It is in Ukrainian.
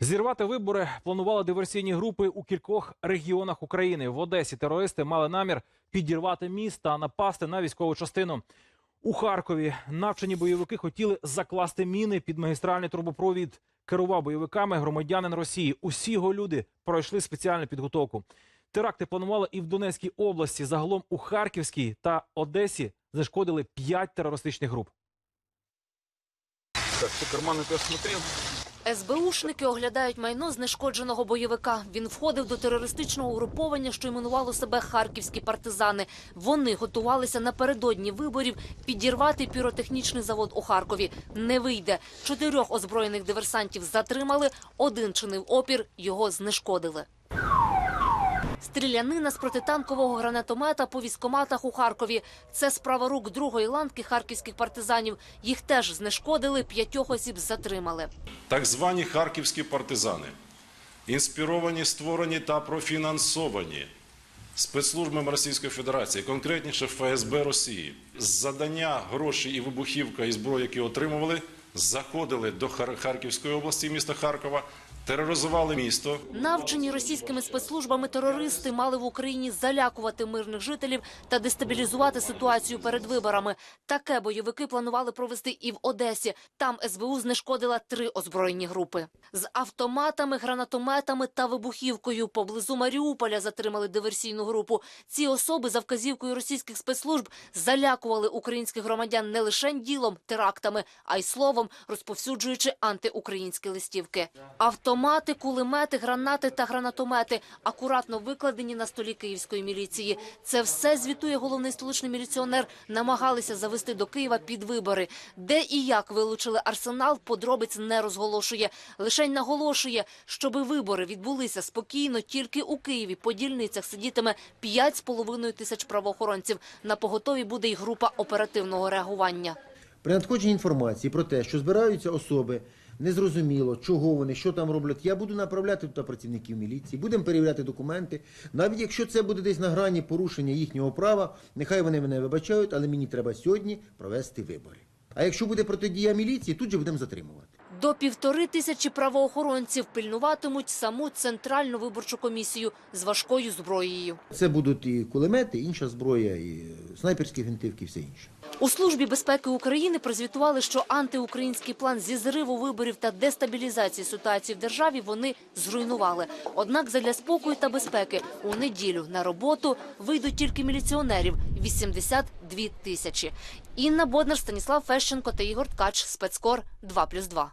Зірвати вибори планували диверсійні групи у кількох регіонах України. В Одесі терористи мали намір підірвати міст та напасти на військову частину. У Харкові навчені бойовики хотіли закласти міни під магістральний трубопровід. Керував бойовиками громадянин Росії. Усі його люди пройшли спеціальну підготовку. Теракти планували і в Донецькій області. Загалом у Харківській та Одесі зашкодили п'ять терористичних груп. Так, ты карманы ты осмотрел? СБУшники оглядають майно знешкодженого бойовика. Він входив до терористичного угруповання, що іменувало себе харківські партизани. Вони готувалися напередодні виборів підірвати піротехнічний завод у Харкові. Не вийде. Чотирьох озброєних диверсантів затримали. Один чинив опір, його знешкодили. Стрілянина з протитанкового гранатомета по військоматах у Харкові. Це справа рук другої ланки харківських партизанів. Їх теж знешкодили, п'ятьох осіб затримали. Так звані харківські партизани, інспіровані, створені та профінансовані спецслужбами Російської Федерації, конкретніше ФСБ Росії, з задання грошей і вибухівка і зброї, які отримували, заходили до Хар- Харківської області, міста Харкова, тероризували місто, Навчені російськими спецслужбами терористи мали в Україні залякувати мирних жителів та дестабілізувати ситуацію перед виборами. Таке бойовики планували провести і в Одесі. Там СБУ знешкодила три озброєні групи з автоматами, гранатометами та вибухівкою. Поблизу Маріуполя затримали диверсійну групу. Ці особи за вказівкою російських спецслужб залякували українських громадян не лише ділом, терактами, а й словом, розповсюджуючи антиукраїнські листівки. Автомати, кулемети, гранати та гранатомети акуратно викладені на столі київської міліції. Це все звітує головний столичний міліціонер. Намагалися завести до Києва під вибори. Де і як вилучили арсенал, подробиць не розголошує. Лишень наголошує, щоби вибори відбулися спокійно, тільки у Києві по дільницях сидітиме 5,5 тисяч правоохоронців. На поготові буде й група оперативного реагування. При надходженні інформації про те, що збираються особи, незрозуміло, чого вони, що там роблять, я буду направляти туди працівників міліції, будемо перевіряти документи. Навіть якщо це буде десь на грані порушення їхнього права, нехай вони мене вибачають, але мені треба сьогодні провести вибори. А якщо буде протидія міліції, тут же будемо затримувати. До півтори тисячі правоохоронців пильнуватимуть саму центральну виборчу комісію з важкою зброєю. Це будуть і кулемети, і інша зброя, і снайперські гвинтівки, і все інше. У службі безпеки України прозвітували, що антиукраїнський план зі зриву виборів та дестабілізації ситуації в державі вони зруйнували. Однак, задля спокою та безпеки у неділю на роботу вийдуть тільки міліціонерів 82 тисячі. Інна Боднар, Станіслав Фещенко та Ігор Ткач. Спецкор 2+,2.